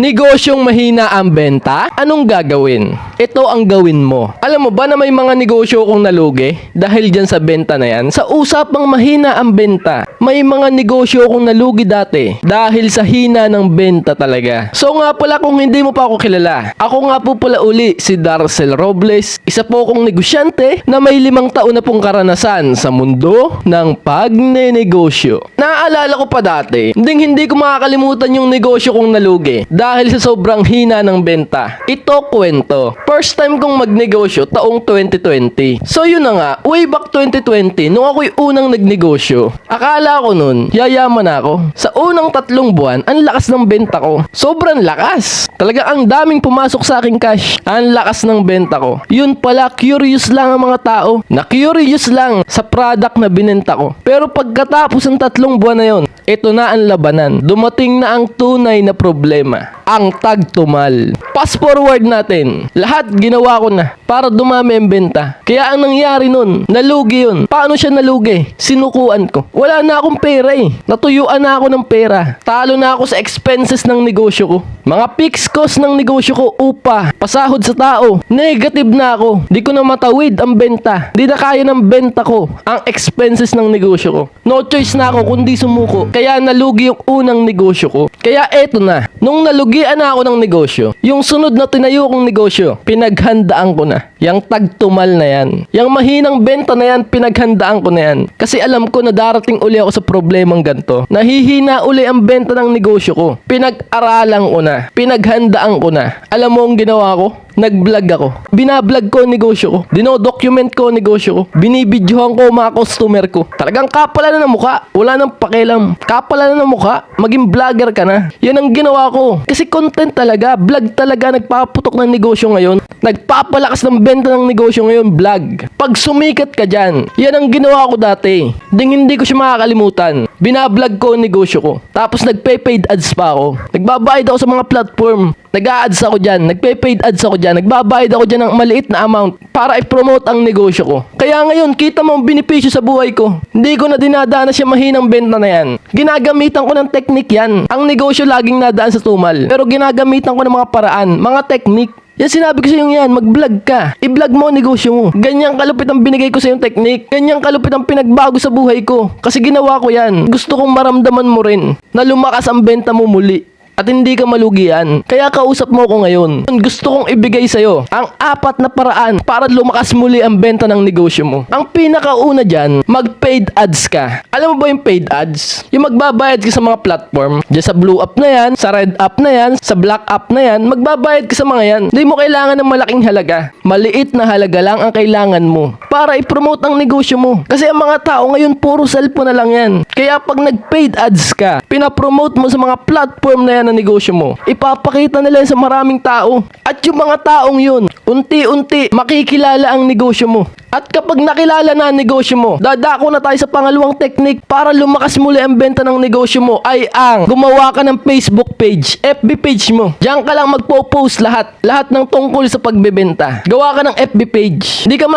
Negosyong mahina ang benta? Anong gagawin? Ito ang gawin mo. Alam mo ba na may mga negosyo kong nalugi dahil dyan sa benta na yan? Sa usapang mahina ang benta, may mga negosyo kong nalugi dati dahil sa hina ng benta talaga. So nga pala kung hindi mo pa ako kilala, ako nga po pala uli si Darcel Robles, isa po akong negosyante na may limang taon na pong karanasan sa mundo ng pagnenegosyo. Naaalala ko pa dati, hindi hindi ko makakalimutan yung negosyo kong nalugi dahil sa sobrang hina ng benta. Ito kwento. First time kong magnegosyo taong 2020. So yun na nga, way back 2020, nung ako'y unang nagnegosyo, akala ko nun, yayaman ako. Sa unang tatlong buwan, ang lakas ng benta ko. Sobrang lakas. Talaga ang daming pumasok sa aking cash. Ang lakas ng benta ko. Yun pala, curious lang ang mga tao. Na curious lang sa product na binenta ko. Pero pagkatapos ng tatlong buwan na yon, ito na ang labanan. Dumating na ang tunay na problema. Ang tagtumal. Fast forward natin. Lahat ginawa ko na para dumami ang benta. Kaya ang nangyari nun, nalugi yun. Paano siya nalugi? Sinukuan ko. Wala na akong pera eh. Natuyuan na ako ng pera. Talo na ako sa expenses ng negosyo ko. Mga fixed cost ng negosyo ko, upa, pasahod sa tao. Negative na ako. Di ko na matawid ang benta. Di na kaya ng benta ko ang expenses ng negosyo ko. No choice na ako kundi sumuko. Kaya nalugi yung unang negosyo ko. Kaya eto na. Nung nalugian na ako ng negosyo, yung sunod na tinayo kong negosyo, pinaghandaan ko na. Yang tagtumal na yan. Yang mahinang benta na yan, pinaghandaan ko na yan. Kasi alam ko na darating uli ako sa problemang ganto. Nahihina uli ang benta ng negosyo ko. Pinag-aralan ko na. Pinaghandaan ko na. Alam mo ang ginawa ko? Nag-vlog ako. Binablog ko ang negosyo ko. Dino-document ko ang negosyo ko. Binibidyohan ko mga customer ko. Talagang kapala na ng mukha. Wala nang pakialam. Kapala na ng mukha. Maging vlogger ka na. Yan ang ginawa ko. Kasi content talaga. Vlog talaga nagpaputok ng negosyo ngayon. Nagpapalakas ng benta ng negosyo ngayon. Vlog. Pag sumikat ka dyan, yan ang ginawa ko dati. Ding hindi ko siya makakalimutan. Binablog ko ang negosyo ko. Tapos nagpe-paid ads pa ako. Nagbabayad ako sa mga platform. Nag-ads ako dyan. Nagpe-paid ads ako dyan. Nagbabayad ako dyan ng maliit na amount para i-promote ang negosyo ko. Kaya ngayon, kita mo ang benepisyo sa buhay ko. Hindi ko na dinadaan siya mahinang benta na yan. Ginagamitan ko ng technique yan. Ang negosyo laging nadaan sa tumal. Pero ginagamitan ko ng mga paraan, mga technique. Yan sinabi ko sa iyo yan, mag-vlog ka. I-vlog mo ang negosyo mo. Ganyang kalupit ang binigay ko sa yung technique. Ganyang kalupit ang pinagbago sa buhay ko. Kasi ginawa ko yan. Gusto kong maramdaman mo rin na lumakas ang benta mo muli at hindi ka malugian. Kaya kausap mo ko ngayon. Gusto kong ibigay sa'yo ang apat na paraan para lumakas muli ang benta ng negosyo mo. Ang pinakauna dyan, mag-paid ads ka. Alam mo ba yung paid ads? Yung magbabayad ka sa mga platform. Diyan sa blue app na yan, sa red app na yan, sa black app na yan, magbabayad ka sa mga yan. Hindi mo kailangan ng malaking halaga. Maliit na halaga lang ang kailangan mo para i-promote ang negosyo mo. Kasi ang mga tao ngayon puro cellphone na lang yan. Kaya pag nag-paid ads ka, pinapromote mo sa mga platform na yan ng negosyo mo, ipapakita nila sa maraming tao. At yung mga taong yun, unti-unti makikilala ang negosyo mo. At kapag nakilala na ang negosyo mo, dadako na tayo sa pangalawang technique para lumakas muli ang benta ng negosyo mo ay ang gumawa ka ng Facebook page, FB page mo. Diyan ka lang magpo-post lahat, lahat ng tungkol sa pagbebenta. Gawa ka ng FB page. Hindi ka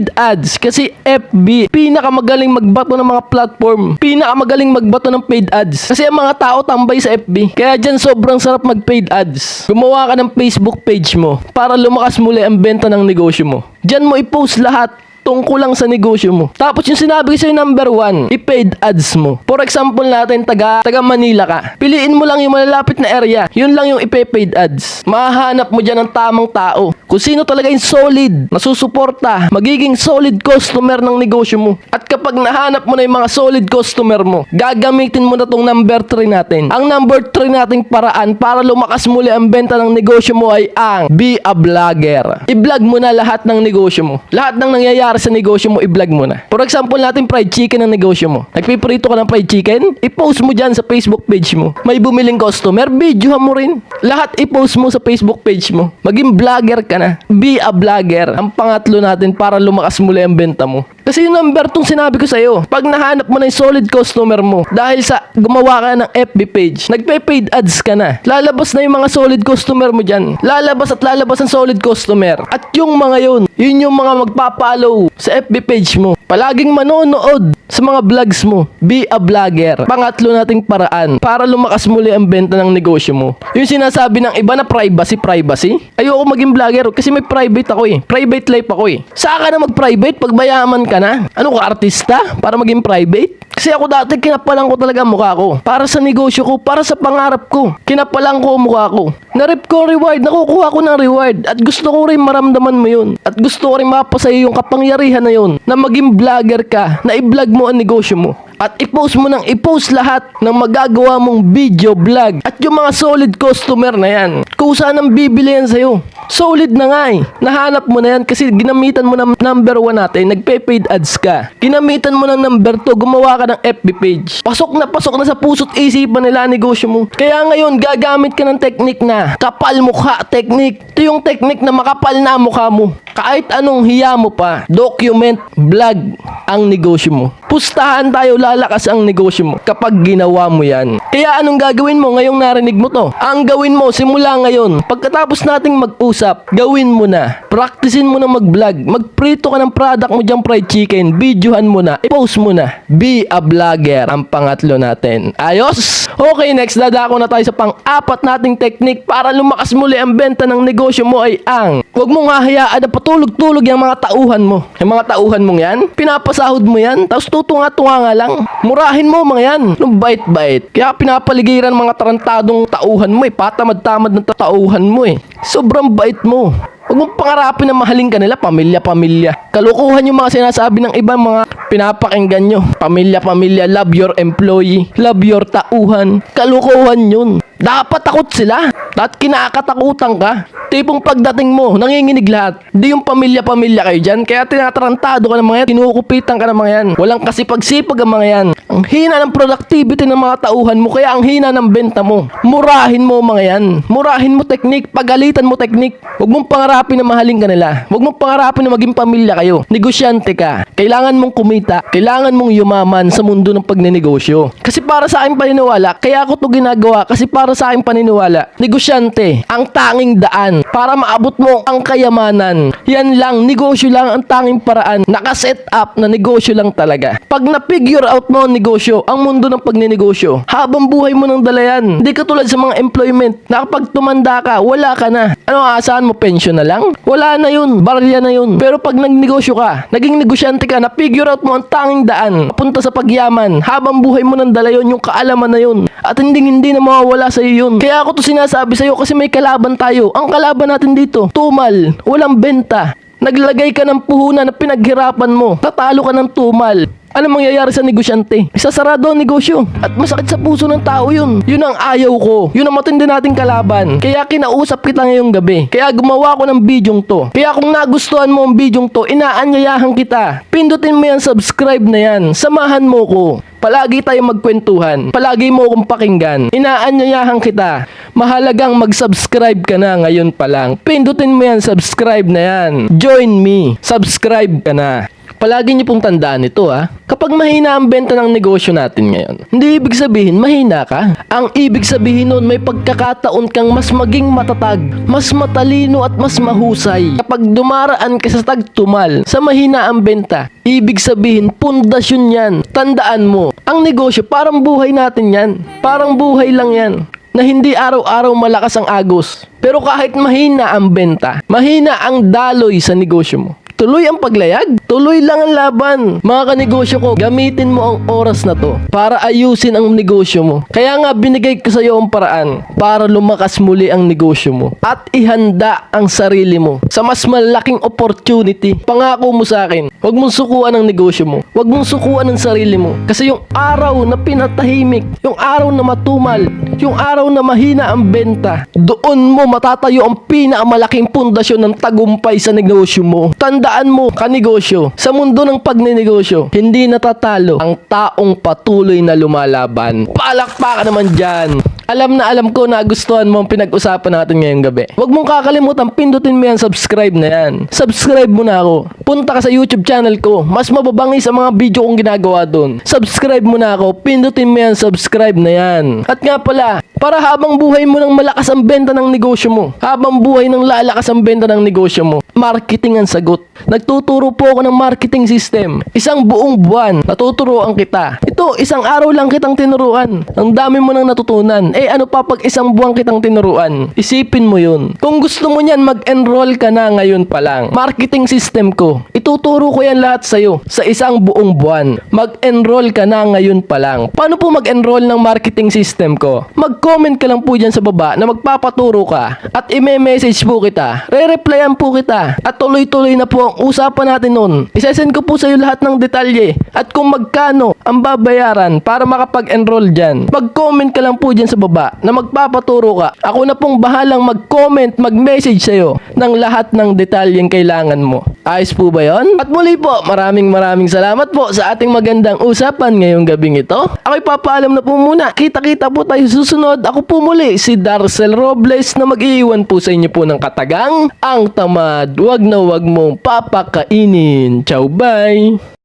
makakapag-paid ads kasi FB, pinakamagaling magbato ng mga platform. Pinakamagaling magbato ng paid ads. Kasi ang mga tao tambay sa FB. Kaya dyan sobrang sarap mag-paid ads. Gumawa ka ng Facebook page mo para lumakas muli ang benta ng negosyo mo. Diyan mo i-post lahat tungkol lang sa negosyo mo. Tapos yung sinabi ko sa'yo number one, i-paid ads mo. For example natin, taga, taga Manila ka. Piliin mo lang yung malalapit na area. Yun lang yung i-paid ads. Mahanap mo dyan ng tamang tao. Kung sino talaga yung solid, nasusuporta, magiging solid customer ng negosyo mo. At kapag nahanap mo na yung mga solid customer mo, gagamitin mo na tong number 3 natin. Ang number 3 nating paraan para lumakas muli ang benta ng negosyo mo ay ang be a vlogger. I-vlog mo na lahat ng negosyo mo. Lahat ng nangyayari sa negosyo mo, i-vlog mo na. For example natin, fried chicken ang negosyo mo. Nagpiprito ka ng fried chicken, i-post mo dyan sa Facebook page mo. May bumiling customer, videohan mo rin. Lahat i-post mo sa Facebook page mo. Maging vlogger ka na. Be a vlogger. Ang pangatlo natin para lumakas muli ang benta mo. Kasi yung number tong sinabi ko sa'yo, pag nahanap mo na yung solid customer mo, dahil sa gumawa ka ng FB page, nagpe-paid ads ka na. Lalabas na yung mga solid customer mo dyan. Lalabas at lalabas ang solid customer. At yung mga yun, yun yung mga magpapalo sa FB page mo. Palaging manonood sa mga vlogs mo. Be a vlogger. Pangatlo nating paraan para lumakas muli ang benta ng negosyo mo. Yung sinasabi ng iba na privacy, privacy. Ayoko maging vlogger kasi may private ako eh. Private life ako eh. Saan ka na mag-private pag mayaman ka na? Ano ka, artista? Para maging private? Kasi ako dati kinapalan ko talaga ang mukha ko. Para sa negosyo ko, para sa pangarap ko. Kinapalan ko ang mukha ko. Narip ko ang reward, nakukuha ko ng reward. At gusto ko rin maramdaman mo yun. At gusto ko rin mapasaya yung kapangyarihan na yun. Na maging vlogger ka, na i-vlog mo ang negosyo mo. At i-post mo nang i-post lahat ng magagawa mong video, vlog. At yung mga solid customer na yan, kusa nang bibili yan sa'yo. Solid na nga eh. Nahanap mo na yan kasi ginamitan mo ng number one natin, nagpe-paid ads ka. Ginamitan mo ng number two, gumawa ka ng FB page. Pasok na pasok na sa puso't isipan nila negosyo mo. Kaya ngayon, gagamit ka ng technique na kapal mukha technique. Ito yung technique na makapal na mukha mo. Kahit anong hiya mo pa, document, vlog ang negosyo mo. Pustahan tayo lalakas ang negosyo mo kapag ginawa mo yan. Kaya anong gagawin mo ngayong narinig mo to? Ang gawin mo simula ngayon, pagkatapos nating mag-usap, gawin mo na. Practicein mo na mag-vlog. Magprito ka ng product mo dyan fried chicken. Videohan mo na. I-post mo na. Be a vlogger. Ang pangatlo natin. Ayos? Okay, next dadako na tayo sa pang-apat nating technique para lumakas muli ang benta ng negosyo mo ay ang Huwag mong hahayaan na patulog-tulog yung mga tauhan mo. Yung mga tauhan mong yan, pinapasahod mo yan, tapos tutunga-tunga nga lang. Murahin mo mga yan. Nung bait-bait. Kaya pinapaligiran mga tarantadong tauhan mo eh. Patamad-tamad ng tauhan mo eh. Sobrang bait mo. Huwag mong pangarapin na mahalin ka nila, pamilya-pamilya. Kalukuhan yung mga sinasabi ng ibang mga pinapakinggan nyo. Pamilya-pamilya, love your employee, love your tauhan. Kalukuhan yun. Dapat takot sila. At kinakatakutan ka. Tipong pagdating mo, nanginginig lahat. Di yung pamilya-pamilya kayo dyan. Kaya tinatarantado ka ng mga yan. Kinukupitan ka ng mga yan. Walang kasipag-sipag ang mga yan. Ang hina ng productivity ng mga tauhan mo. Kaya ang hina ng benta mo. Murahin mo mga yan. Murahin mo teknik. Pagalitan mo teknik. Huwag mong pangarapin na mahalin ka nila. Huwag mong pangarapin na maging pamilya kayo. Negosyante ka. Kailangan mong kumita. Kailangan mong yumaman sa mundo ng pagnenegosyo. Kasi para sa aking paniniwala, kaya ako to ginagawa kasi para sa aking paniniwala, negosyante, ang tanging daan para maabot mo ang kayamanan. Yan lang, negosyo lang ang tanging paraan. Nakaset up na negosyo lang talaga. Pag na-figure out mo ang negosyo, ang mundo ng pagnenegosyo, habang buhay mo ng dalayan. Hindi ka tulad sa mga employment na kapag tumanda ka, wala ka na. Ano aasahan mo, pension na lang? Wala na yun, barya na yun. Pero pag nagnegosyo ka, naging negosyante ka, na-figure out mo ang tanging daan, papunta sa pagyaman, habang buhay mo ng dalayon, yung kaalaman na yun. At hindi hindi na mawawala sa iyo yun. Kaya ako to sinasabi sa iyo kasi may kalaban tayo. Ang kalaban natin dito, tumal, walang benta. Naglagay ka ng puhunan na pinaghirapan mo. Tatalo ka ng tumal. Ano mangyayari sa negosyante? Isasarado ang negosyo. At masakit sa puso ng tao yun. Yun ang ayaw ko. Yun ang matindi nating kalaban. Kaya kinausap kita ngayong gabi. Kaya gumawa ko ng bidyong to. Kaya kung nagustuhan mo ang bidyong to, inaanyayahan kita. Pindutin mo yan, subscribe na yan. Samahan mo ko. Palagi tayong magkwentuhan. Palagi mo akong pakinggan. Inaanyayahan kita. Mahalagang mag-subscribe ka na ngayon pa lang. Pindutin mo yan, subscribe na yan. Join me. Subscribe ka na. Palagi niyo pong tandaan ito ha. Kapag mahina ang benta ng negosyo natin ngayon, hindi ibig sabihin mahina ka. Ang ibig sabihin nun may pagkakataon kang mas maging matatag, mas matalino at mas mahusay. Kapag dumaraan ka sa tagtumal, sa mahina ang benta, ibig sabihin pundasyon yan. Tandaan mo, ang negosyo parang buhay natin yan. Parang buhay lang yan na hindi araw-araw malakas ang agos. Pero kahit mahina ang benta, mahina ang daloy sa negosyo mo. Tuloy ang paglayag. Tuloy lang ang laban. Mga kanegosyo ko, gamitin mo ang oras na to para ayusin ang negosyo mo. Kaya nga binigay ko sa iyo ang paraan para lumakas muli ang negosyo mo. At ihanda ang sarili mo sa mas malaking opportunity. Pangako mo sa akin, huwag mong sukuan ang negosyo mo. Huwag mong sukuan ang sarili mo. Kasi yung araw na pinatahimik, yung araw na matumal, yung araw na mahina ang benta, doon mo matatayo ang pinakamalaking pundasyon ng tagumpay sa negosyo mo. Tandaan mo, kanegosyo, sa mundo ng pagnenegosyo, hindi natatalo ang taong patuloy na lumalaban. Palakpakan naman dyan Alam na alam ko na gustuhan mo ang pinag-usapan natin ngayong gabi. Huwag mong kakalimutan pindutin mo yan subscribe na yan. Subscribe mo na ako. Punta ka sa YouTube channel ko. Mas mababangis ang mga video kong ginagawa doon. Subscribe mo na ako. Pindutin mo yan subscribe na yan. At nga pala, para habang buhay mo nang malakas ang benta ng negosyo mo. Habang buhay nang lalakas ang benta ng negosyo mo. Marketing ang sagot. Nagtuturo po ako ng marketing system. Isang buong buwan, natuturoan kita. Ito, isang araw lang kitang tinuruan. Ang dami mo nang natutunan. Eh ano pa pag isang buwan kitang tinuruan? Isipin mo yun. Kung gusto mo niyan, mag-enroll ka na ngayon pa lang. Marketing system ko. Ituturo ko yan lahat sa'yo sa isang buong buwan. Mag-enroll ka na ngayon pa lang. Paano po mag-enroll ng marketing system ko? Mag-comment ka lang po dyan sa baba na magpapaturo ka at i-message po kita. Re-replyan po kita. At tuloy-tuloy na po ang usapan natin nun. Isesend ko po sa iyo lahat ng detalye at kung magkano ang babayaran para makapag-enroll dyan. Mag-comment ka lang po dyan sa baba na magpapaturo ka. Ako na pong bahalang mag-comment, mag-message sa'yo ng lahat ng detalyeng kailangan mo. Ayos po ba yon? At muli po, maraming maraming salamat po sa ating magandang usapan ngayong gabing ito. Ako'y papaalam na po muna. Kita-kita po tayo susunod. Ako po muli, si Darcel Robles na mag-iiwan po sa inyo po ng katagang ang tamad. Wag na wag mong papakainin. Ciao, bye!